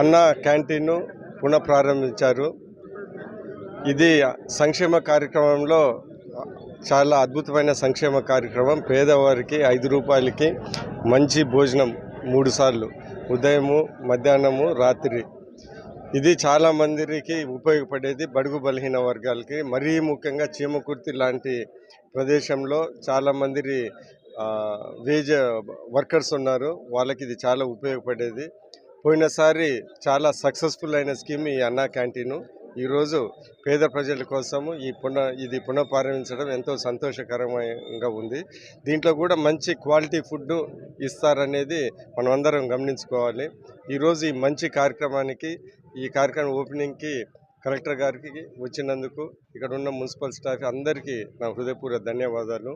అన్న క్యాంటీన్ను పునఃప్రారంభించారు. ఇది సంక్షేమ కార్యక్రమంలో చాలా అద్భుతమైన సంక్షేమ కార్యక్రమం. పేదవారికి ఐదు రూపాయలకి మంచి భోజనం మూడు సార్లు ఉదయము మధ్యాహ్నము రాత్రి. ఇది చాలా మందికి ఉపయోగపడేది. బడుగు బలహీన వర్గాలకి మరీ ముఖ్యంగా చీమకుర్తి లాంటి ప్రదేశంలో చాలా మంది వేజ్ వర్కర్స్ ఉన్నారు. వాళ్ళకి ఇది చాలా ఉపయోగపడేది. పోయినసారి చాలా సక్సెస్ఫుల్ అయిన స్కీమ్ ఈ అన్నా క్యాంటీను. ఈరోజు పేద ప్రజల కోసము ఈ పున ఇది పునఃప్రారంభించడం ఎంతో సంతోషకరంగా ఉంది. దీంట్లో కూడా మంచి క్వాలిటీ ఫుడ్ ఇస్తారనేది మనం అందరం గమనించుకోవాలి ఈరోజు ఈ మంచి కార్యక్రమానికి ఈ కార్యక్రమం ఓపెనింగ్కి కలెక్టర్ గారికి వచ్చినందుకు ఇక్కడ ఉన్న మున్సిపల్ స్టాఫ్ అందరికీ నా హృదయపూర్వక ధన్యవాదాలు.